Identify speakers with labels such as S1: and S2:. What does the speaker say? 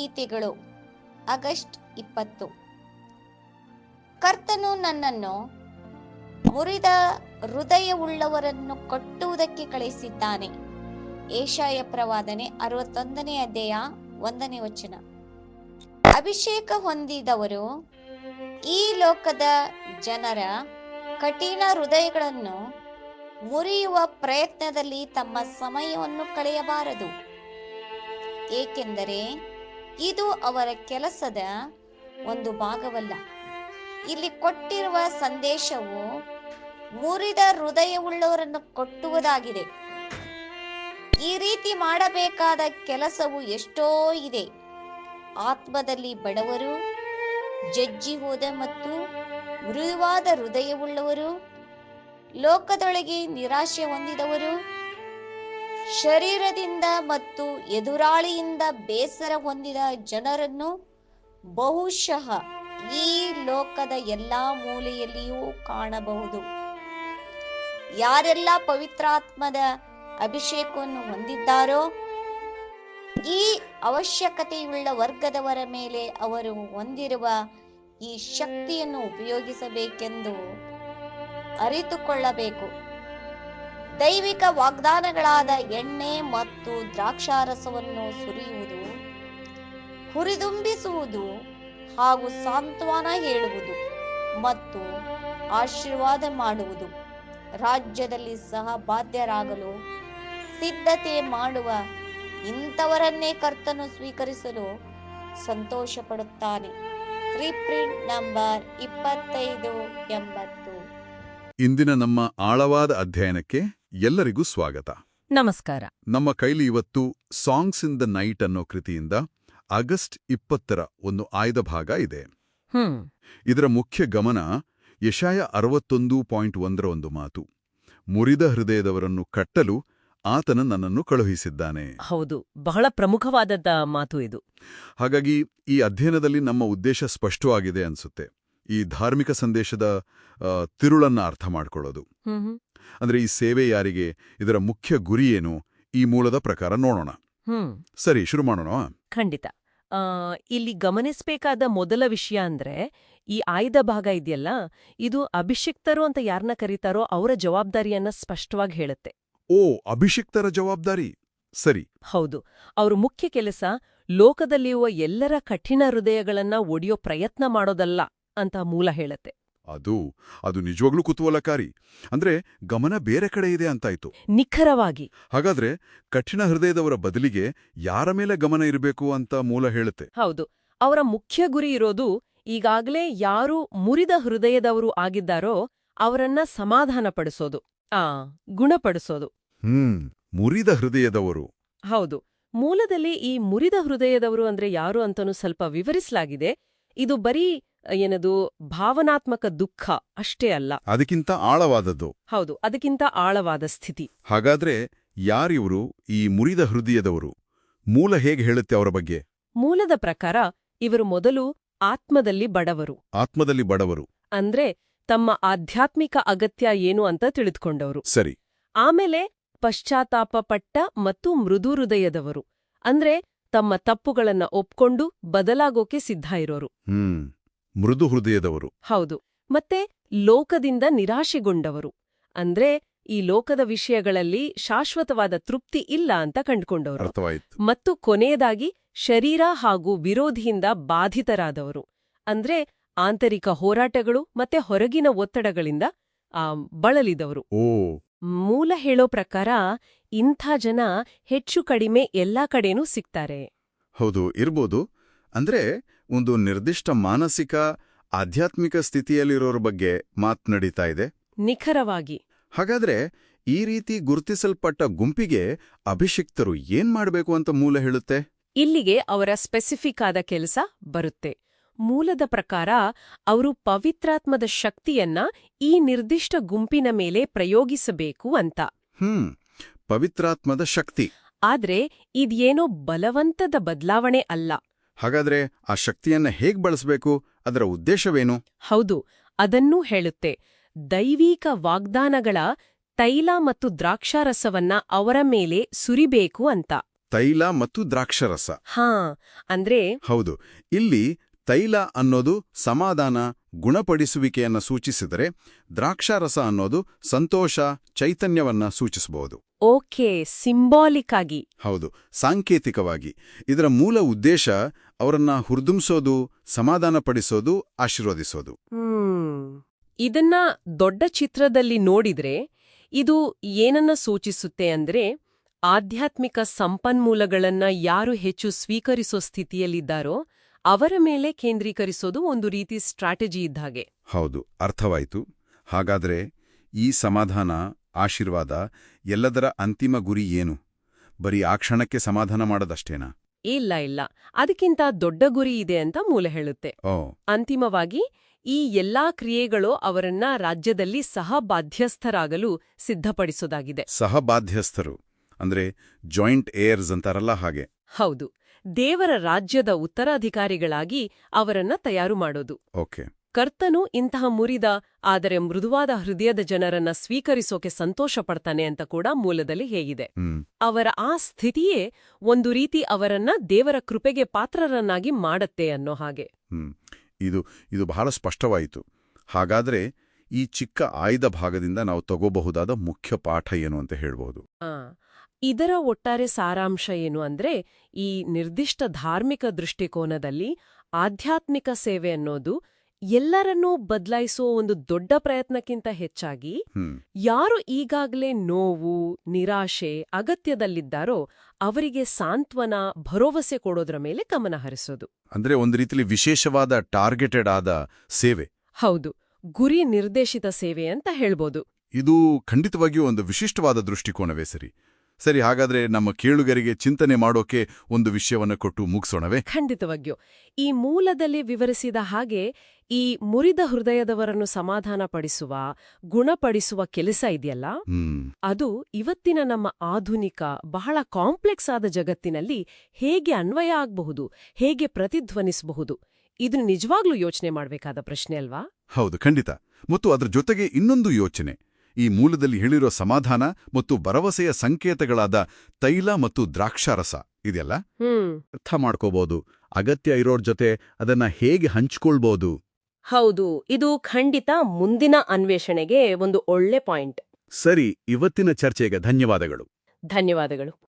S1: ಗೀತೆಗಳು. ಆಗಸ್ಟ್ ಇಪ್ಪತ್ತು. ಕರ್ತನು ನನ್ನನ್ನು ಮುರಿದ ಹೃದಯವುಳ್ಳವರನ್ನು ಕಟ್ಟುವುದಕ್ಕೆ ಕಳಿಸಿದ್ದಾನೆ ಏಷಾಯ ಪ್ರವಾದನೆ ಅರವತ್ತೊಂದನೇ ಅಧ್ಯಾಯ ಒಂದನೇ ವಚನ. ಅಭಿಷೇಕ ಹೊಂದಿದವರು ಈ ಲೋಕದ ಜನರ ಕಠಿಣ ಹೃದಯಗಳನ್ನು ಮುರಿಯುವ ಪ್ರಯತ್ನದಲ್ಲಿ ತಮ್ಮ ಸಮಯವನ್ನು ಕಳೆಯಬಾರದು. ಏಕೆಂದರೆ ಇದು ಅವರ ಕೆಲಸದ ಒಂದು ಭಾಗವಲ್ಲ. ಇಲ್ಲಿ ಕೊಟ್ಟಿರುವ ಸಂದೇಶವು ಮುರಿದ ಹೃದಯವುಳ್ಳವರನ್ನು ಕೊಟ್ಟುವುದಾಗಿದೆ. ಈ ರೀತಿ ಮಾಡಬೇಕಾದ ಕೆಲಸವು ಎಷ್ಟೋ ಇದೆ. ಆತ್ಮದಲ್ಲಿ ಬಡವರು, ಜಜ್ಜಿ ಹೋದ ಮತ್ತು ಮೃದುವಾದ ಹೃದಯವುಳ್ಳವರು, ಲೋಕದೊಳಗೆ ನಿರಾಶೆ ಹೊಂದಿದವರು ಶರೀರದಿಂದ ಮತ್ತು ಎದುರಾಳಿಯಿಂದ ಬೇಸರ ಹೊಂದಿದ ಜನರನ್ನು ಬಹುಶಃ ಈ ಲೋಕದ ಎಲ್ಲಾ ಮೂಲೆಯಲ್ಲಿಯೂ ಕಾಣಬಹುದು. ಯಾರೆಲ್ಲ ಪವಿತ್ರಾತ್ಮದ ಅಭಿಷೇಕವನ್ನು ಹೊಂದಿದ್ದಾರೋ, ಈ ಅವಶ್ಯಕತೆಯುಳ್ಳ ವರ್ಗದವರ ಮೇಲೆ ಅವರು ಹೊಂದಿರುವ ಈ ಶಕ್ತಿಯನ್ನು ಉಪಯೋಗಿಸಬೇಕೆಂದು ಅರಿತುಕೊಳ್ಳಬೇಕು. ದೈವಿಕ ವಾಗ್ದಾನಗಳಾದ ಎಣ್ಣೆ ಮತ್ತು ದ್ರಾಕ್ಷಾರಸವನ್ನು ಸುರಿಯುವುದು, ಹುರಿದುಂಬಿಸುವುದು ಹಾಗೂ ಸಾಂತ್ವನ ಹೇಳುವುದು ಮತ್ತು ಆಶೀರ್ವಾದ ಮಾಡುವುದು. ರಾಜ್ಯದಲ್ಲಿ ಸಹ ಬಾಧ್ಯರಾಗಲು ಸಿದ್ಧತೆ ಮಾಡುವ ಇಂಥವರನ್ನೇ ಕರ್ತನು ಸ್ವೀಕರಿಸಲು ಸಂತೋಷ ಪಡುತ್ತಾನೆ ರೀಪ್ರಿಂಟ್ ನಂಬರ್ ಇಪ್ಪತ್ತೈದು ಎಂಬತ್ತು.
S2: ಇಂದಿನ ನಮ್ಮ ಆಳವಾದ ಅಧ್ಯಯನಕ್ಕೆ ಎಲ್ಲರಿಗೂ ಸ್ವಾಗತ.
S3: ನಮಸ್ಕಾರ.
S2: ನಮ್ಮ ಕೈಲಿ ಇವತ್ತು ಸಾಂಗ್ಸ್ ಇನ್ ದ ನೈಟ್ ಅನ್ನೋ ಕೃತಿಯಿಂದ ಆಗಸ್ಟ್ ಇಪ್ಪತ್ತರ ಒಂದು ಆಯ್ದ ಭಾಗ ಇದೆ. ಇದರ ಮುಖ್ಯ ಗಮನ ಯಶಾಯ ಅರವತ್ತೊಂದು ಪಾಯಿಂಟ್ ಒಂದರ ಒಂದು ಮಾತು. ಮುರಿದ ಹೃದಯದವರನ್ನು ಕಟ್ಟಲು ಆತನ ನನ್ನನ್ನು ಕಳುಹಿಸಿದ್ದಾನೆ.
S3: ಹೌದು ಬಹಳ ಪ್ರಮುಖವಾದದ್ದ ಮಾತು ಇದು.
S2: ಹಾಗಾಗಿ ಈ ಅಧ್ಯಯನದಲ್ಲಿ ನಮ್ಮ ಉದ್ದೇಶ ಸ್ಪಷ್ಟವಾಗಿದೆ ಅನ್ಸುತ್ತೆ. ಈ ಧಾರ್ಮಿಕ ಸಂದೇಶದ ತಿರುಳನ್ನು ಅರ್ಥ ಮಾಡ್ಕೊಳ್ಳೋದು. ಅಂದ್ರೆ ಈ ಸೇವೆ ಯಾರಿಗೆ ಇದರ ಮುಖ್ಯ ಗುರಿ ಏನು ಈ ಮೂಲದ ಪ್ರಕಾರ ನೋಡೋಣ.
S3: ಹ್ಮ್.
S2: ಸರಿ ಶುರು ಮಾಡೋಣ
S3: ಖಂಡಿತ. ಇಲ್ಲಿ ಗಮನಿಸಬೇಕಾದ ಮೊದಲ ವಿಷಯ ಅಂದ್ರೆ ಈ ಆಯ್ದ ಭಾಗ ಇದೆಯಲ್ಲ ಇದು ಅಭಿಷಿಕ್ತರು ಅಂತ ಯಾರನ್ನ ಕರೀತಾರೋ ಅವರ ಜವಾಬ್ದಾರಿಯನ್ನ ಸ್ಪಷ್ಟವಾಗಿ ಹೇಳುತ್ತೆ.
S2: ಓ ಅಭಿಷಿಕ್ತರ ಜವಾಬ್ದಾರಿ. ಸರಿ.
S3: ಹೌದು. ಅವ್ರ ಮುಖ್ಯ ಕೆಲಸ ಲೋಕದಲ್ಲಿರುವ ಎಲ್ಲರ ಕಠಿಣ ಹೃದಯಗಳನ್ನ ಒಡೆಯೋ ಪ್ರಯತ್ನ ಮಾಡೋದಲ್ಲ. ಅಂತ ಮೂಲ ಹೇಳತ್ತೆ.
S2: ಅದು ಅದು ನಿಜವಾಗ್ಲೂ ಕುತೂಹಲಕಾರಿ. ಅಂದ್ರೆ ಗಮನ ಬೇರೆ ಕಡೆ ಇದೆ ಅಂತಾಯ್ತು.
S3: ನಿಖರವಾಗಿ.
S2: ಹಾಗಾದ್ರೆ ಕಠಿಣ ಹೃದಯದವರ ಬದಲಿಗೆ ಯಾರ ಮೇಲೆ ಗಮನ ಇರಬೇಕು ಅಂತ ಮೂಲ ಹೇಳುತ್ತೆ?
S3: ಹೌದು. ಅವರ ಮುಖ್ಯ ಗುರಿ ಇರೋದು ಈಗಾಗಲೇ ಯಾರು ಮುರಿದ ಹೃದಯದವರು ಆಗಿದ್ದಾರೋ ಅವರನ್ನ ಸಮಾಧಾನಪಡಿಸೋದು. ಆ ಗುಣಪಡಿಸೋದು.
S2: ಹ್ಮ್ ಮುರಿದ ಹೃದಯದವರು.
S3: ಹೌದು. ಮೂಲದಲ್ಲಿ ಈ ಮುರಿದ ಹೃದಯದವರು ಅಂದ್ರೆ ಯಾರು ಅಂತನೂ ಸ್ವಲ್ಪ ವಿವರಿಸಲಾಗಿದೆ. ಇದು ಬರೀ ಏನದು? ಭಾವನಾತ್ಮಕ ದುಃಖ ಅಷ್ಟೇ ಅಲ್ಲ.
S2: ಅದಕ್ಕಿಂತ ಆಳವಾದದ್ದು.
S3: ಹೌದು ಅದಕ್ಕಿಂತ ಆಳವಾದ ಸ್ಥಿತಿ.
S2: ಹಾಗಾದ್ರೆ ಯಾರಿವರು ಈ ಮುರಿದ ಹೃದಯದವರು? ಮೂಲ ಹೇಗೆ ಹೇಳುತ್ತೆ ಅವರ ಬಗ್ಗೆ?
S3: ಮೂಲದ ಪ್ರಕಾರ ಇವರು ಮೊದಲು ಆತ್ಮದಲ್ಲಿ ಬಡವರು.
S2: ಆತ್ಮದಲ್ಲಿ ಬಡವರು.
S3: ಅಂದ್ರೆ ತಮ್ಮ ಆಧ್ಯಾತ್ಮಿಕ ಅಗತ್ಯ ಏನು ಅಂತ ತಿಳಿದುಕೊಂಡವರು.
S2: ಸರಿ.
S3: ಆಮೇಲೆ ಪಶ್ಚಾತ್ತಾಪಪಟ್ಟ ಮತ್ತು ಮೃದು ಹೃದಯದವರು. ಅಂದ್ರೆ ತಮ್ಮ ತಪ್ಪುಗಳನ್ನ ಒಪ್ಕೊಂಡು ಬದಲಾಗೋಕೆ ಸಿದ್ಧ ಇರೋರು.
S2: ಹ್ಮ್. ಮೃದು ಹೃದಯದವರು
S3: ಹೌದು. ಮತ್ತೆ ಲೋಕದಿಂದ ನಿರಾಶೆಗೊಂಡವರು. ಅಂದ್ರೆ ಈ ಲೋಕದ ವಿಷಯಗಳಲ್ಲಿ ಶಾಶ್ವತವಾದ ತೃಪ್ತಿ ಇಲ್ಲ ಅಂತ ಕಂಡುಕೊಂಡವರು. ಮತ್ತು ಕೊನೆಯದಾಗಿ ಶರೀರ ಹಾಗೂ ವಿರೋಧಿಯಿಂದ ಬಾಧಿತರಾದವರು. ಅಂದ್ರೆ ಆಂತರಿಕ ಹೋರಾಟಗಳು ಮತ್ತೆ ಹೊರಗಿನ ಒತ್ತಡಗಳಿಂದ ಬಳಲಿದವರು.
S2: ಓ.
S3: ಮೂಲ ಹೇಳೋ ಪ್ರಕಾರ ಇಂಥ ಜನ ಹೆಚ್ಚು ಕಡಿಮೆ ಎಲ್ಲಾ ಕಡೆನೂ ಸಿಗ್ತಾರೆ.
S2: ಹೌದು ಇರ್ಬೋದು. ಅಂದ್ರೆ ಒಂದು ನಿರ್ದಿಷ್ಟ ಮಾನಸಿಕ ಆಧ್ಯಾತ್ಮಿಕ ಸ್ಥಿತಿಯಲ್ಲಿರೋರ ಬಗ್ಗೆ ಮಾತ್ ನಡೀತಾ ಇದೆ.
S3: ನಿಖರವಾಗಿ.
S2: ಹಾಗಾದ್ರೆ ಈ ರೀತಿ ಗುರುತಿಸಲ್ಪಟ್ಟ ಗುಂಪಿಗೆ ಅಭಿಷಿಕ್ತರು ಏನ್ ಮಾಡಬೇಕು ಅಂತ ಮೂಲ ಹೇಳುತ್ತೆ?
S3: ಇಲ್ಲಿಗೆ ಅವರ ಸ್ಪೆಸಿಫಿಕ್ ಆದ ಕೆಲಸ ಬರುತ್ತೆ. ಮೂಲದ ಪ್ರಕಾರ ಅವರು ಪವಿತ್ರಾತ್ಮದ ಶಕ್ತಿಯನ್ನ ಈ ನಿರ್ದಿಷ್ಟ ಗುಂಪಿನ ಮೇಲೆ ಪ್ರಯೋಗಿಸಬೇಕು ಅಂತ.
S2: ಹ್ಮ್ ಪವಿತ್ರಾತ್ಮದ ಶಕ್ತಿ.
S3: ಆದ್ರೆ ಇದೇನೋ ಬಲವಂತದ ಬದಲಾವಣೆ ಅಲ್ಲ.
S2: ಹಾಗಾದ್ರೆ ಆ ಶಕ್ತಿಯನ್ನ ಹೇಗ್ ಬಳಸಬೇಕು? ಅದರ ಉದ್ದೇಶವೇನು?
S3: ಹೌದು ಅದನ್ನೂ ಹೇಳುತ್ತೆ. ದೈವಿಕ ವಾಗ್ದಾನಗಳ ತೈಲ ಮತ್ತು ದ್ರಾಕ್ಷಾರಸವನ್ನ ಅವರ ಮೇಲೆ ಸುರಿಬೇಕು ಅಂತ.
S2: ತೈಲ ಮತ್ತು ದ್ರಾಕ್ಷರಸ.
S3: ಹಾ ಅಂದ್ರೆ
S2: ಹೌದು ಇಲ್ಲಿ ತೈಲ ಅನ್ನೋದು ಸಮಾಧಾನ ಗುಣಪಡಿಸುವಿಕೆಯನ್ನ ಸೂಚಿಸಿದರೆ ದ್ರಾಕ್ಷಾರಸ ಅನ್ನೋದು ಸಂತೋಷ ಚೈತನ್ಯವನ್ನ ಸೂಚಿಸಬಹುದು
S3: ಓಕೆ ಸಿಂಬಾಲಿಕ್ ಆಗಿ.
S2: ಹೌದು ಸಾಂಕೇತಿಕವಾಗಿ. ಇದರ ಮೂಲ ಉದ್ದೇಶ ಅವರನ್ನ ಹುರಿದುಂಬಿಸೋದು ಸಮಾಧಾನಪಡಿಸೋದು ಆಶೀರ್ವದಿಸೋದು.
S3: ಇದನ್ನ ದೊಡ್ಡ ಚಿತ್ರದಲ್ಲಿ ನೋಡಿದ್ರೆ ಇದು ಏನನ್ನ ಸೂಚಿಸುತ್ತೆ ಅಂದ್ರೆ ಆಧ್ಯಾತ್ಮಿಕ ಸಂಪನ್ಮೂಲಗಳನ್ನ ಯಾರು ಹೆಚ್ಚು ಸ್ವೀಕರಿಸೋ ಸ್ಥಿತಿಯಲ್ಲಿದ್ದಾರೋ ಅವರ ಮೇಲೆ ಕೇಂದ್ರೀಕರಿಸೋದು ಒಂದು ರೀತಿ ಸ್ಟ್ರಾಟಜಿ ಇದ್ದಾಗೆ
S2: ಹೌದು ಅರ್ಥವಾಯಿತು. ಹಾಗಾದ್ರೆ ಈ ಸಮಾಧಾನ ಆಶೀರ್ವಾದ ಎಲ್ಲದರ ಅಂತಿಮ ಗುರಿ ಏನು? ಬರೀ ಆ ಕ್ಷಣಕ್ಕೆ ಸಮಾಧಾನ ಮಾಡೋದಷ್ಟೇನಾ?
S3: ಇಲ್ಲ ಇಲ್ಲ. ಅದಕ್ಕಿಂತ ದೊಡ್ಡ ಗುರಿ ಇದೆ ಅಂತ ಮೂಲ ಹೇಳುತ್ತೆ. ಅಂತಿಮವಾಗಿ ಈ ಎಲ್ಲಾ ಕ್ರಿಯೆಗಳು ಅವರನ್ನ ರಾಜ್ಯದಲ್ಲಿ ಸಹಬಾಧ್ಯಸ್ಥರಾಗಲು ಸಿದ್ಧಪಡಿಸೋದಾಗಿದೆ.
S2: ಸಹಬಾಧ್ಯಸ್ಥರು. ಅಂದ್ರೆ ಜಾಯಿಂಟ್ ಏರ್ಸ್ ಅಂತಾರಲ್ಲ ಹಾಗೆ.
S3: ಹೌದು. ದೇವರ ರಾಜ್ಯದ ಉತ್ತರಾಧಿಕಾರಿಗಳಾಗಿ ಅವರನ್ನ ತಯಾರು ಮಾಡೋದು.
S2: ಓಕೆ.
S3: ಕರ್ತನು ಇಂತಹ ಮುರಿದ ಆದರೆ ಮೃದುವಾದ ಹೃದಯದ ಜನರನ್ನ ಸ್ವೀಕರಿಸೋಕೆ ಸಂತೋಷ ಪಡ್ತಾನೆ ಅಂತ ಕೂಡ ಮೂಲದಲ್ಲಿ ಹೇಗಿದೆ. ಅವರ ಆ ಸ್ಥಿತಿಯೇ ಒಂದು ರೀತಿ ಅವರನ್ನ ದೇವರ ಕೃಪೆಗೆ ಪಾತ್ರರನ್ನಾಗಿ ಮಾಡತ್ತೆ ಅನ್ನೋ ಹಾಗೆ.
S2: ಇದು ಇದು ಬಹಳ ಸ್ಪಷ್ಟವಾಯಿತು. ಹಾಗಾದ್ರೆ ಈ ಚಿಕ್ಕ ಆಯ್ದ ಭಾಗದಿಂದ ನಾವು ತಗೋಬಹುದಾದ ಮುಖ್ಯ ಪಾಠ ಏನು ಅಂತ ಹೇಳ್ಬೋದು?
S3: ಇದರ ಒಟ್ಟಾರೆ ಸಾರಾಂಶ ಏನು ಅಂದ್ರೆ ಈ ನಿರ್ದಿಷ್ಟ ಧಾರ್ಮಿಕ ದೃಷ್ಟಿಕೋನದಲ್ಲಿ ಆಧ್ಯಾತ್ಮಿಕ ಸೇವೆ ಅನ್ನೋದು ಎಲ್ಲರನ್ನೂ ಬದಲಾಯಿಸೋ ಒಂದು ದೊಡ್ಡ ಪ್ರಯತ್ನಕ್ಕಿಂತ ಹೆಚ್ಚಾಗಿ ಯಾರು ಈಗಾಗಲೇ ನೋವು ನಿರಾಶೆ ಅಗತ್ಯದಲ್ಲಿದ್ದಾರೋ ಅವರಿಗೆ ಸಾಂತ್ವನ ಭರವಸೆ ಕೊಡೋದ್ರ ಮೇಲೆ ಗಮನ ಹರಿಸೋದು.
S2: ಅಂದ್ರೆ ಒಂದು ರೀತಿಯಲ್ಲಿ ವಿಶೇಷವಾದ ಟಾರ್ಗೆಟೆಡ್ ಆದ ಸೇವೆ.
S3: ಹೌದು. ಗುರಿ ನಿರ್ದೇಶಿತ ಸೇವೆ ಅಂತ ಹೇಳ್ಬೋದು.
S2: ಇದು ಖಂಡಿತವಾಗಿಯೂ ಒಂದು ವಿಶಿಷ್ಟವಾದ ದೃಷ್ಟಿಕೋನವೇ ಸರಿ. ಸರಿ ಹಾಗಾದ್ರೆ ನಮ್ಮ ಕೇಳುಗರಿಗೆ ಚಿಂತನೆ ಮಾಡೋಕೆ ಒಂದು ವಿಷಯವನ್ನು ಕೊಟ್ಟು ಮುಗಿಸೋಣವೇ?
S3: ಖಂಡಿತವಾಗ್ಯೂ. ಈ ಮೂಲದಲ್ಲಿ ವಿವರಿಸಿದ ಹಾಗೆ ಈ ಮುರಿದ ಹೃದಯದವರನ್ನು ಸಮಾಧಾನಪಡಿಸುವ ಗುಣಪಡಿಸುವ ಕೆಲಸ ಇದೆಯಲ್ಲ? ಅದು ಇವತ್ತಿನ ನಮ್ಮ ಆಧುನಿಕ ಬಹಳ ಕಾಂಪ್ಲೆಕ್ಸ್ ಆದ ಜಗತ್ತಿನಲ್ಲಿ ಹೇಗೆ ಅನ್ವಯ ಆಗಬಹುದು ಹೇಗೆ ಪ್ರತಿಧ್ವನಿಸಬಹುದು ಇದು ನಿಜವಾಗ್ಲೂ ಯೋಚನೆ ಮಾಡಬೇಕಾದ ಪ್ರಶ್ನೆ ಅಲ್ವಾ?
S2: ಹೌದು ಖಂಡಿತ. ಮತ್ತು ಅದರ ಜೊತೆಗೆ ಇನ್ನೊಂದು ಯೋಚನೆ. ಈ ಮೂಲದಲ್ಲಿ ಹೇಳಿರೋ ಸಮಾಧಾನ ಮತ್ತು ಭರವಸೆಯ ಸಂಕೇತಗಳಾದ ತೈಲ ಮತ್ತು ದ್ರಾಕ್ಷಾರಸ ಇದೆಯಲ್ಲ? ಅರ್ಥ ಮಾಡ್ಕೋಬಹುದು ಅಗತ್ಯ ಇರೋರ್ ಜೊತೆ ಅದನ್ನ ಹೇಗೆ ಹಂಚ್ಕೊಳ್ಬೋದು?
S3: ಹೌದು ಇದು ಖಂಡಿತ ಮುಂದಿನ ಅನ್ವೇಷಣೆಗೆ ಒಂದು ಒಳ್ಳೆ ಪಾಯಿಂಟ್.
S2: ಸರಿ ಇವತ್ತಿನ ಚರ್ಚೆಗೆ ಧನ್ಯವಾದಗಳು.
S3: ಧನ್ಯವಾದಗಳು.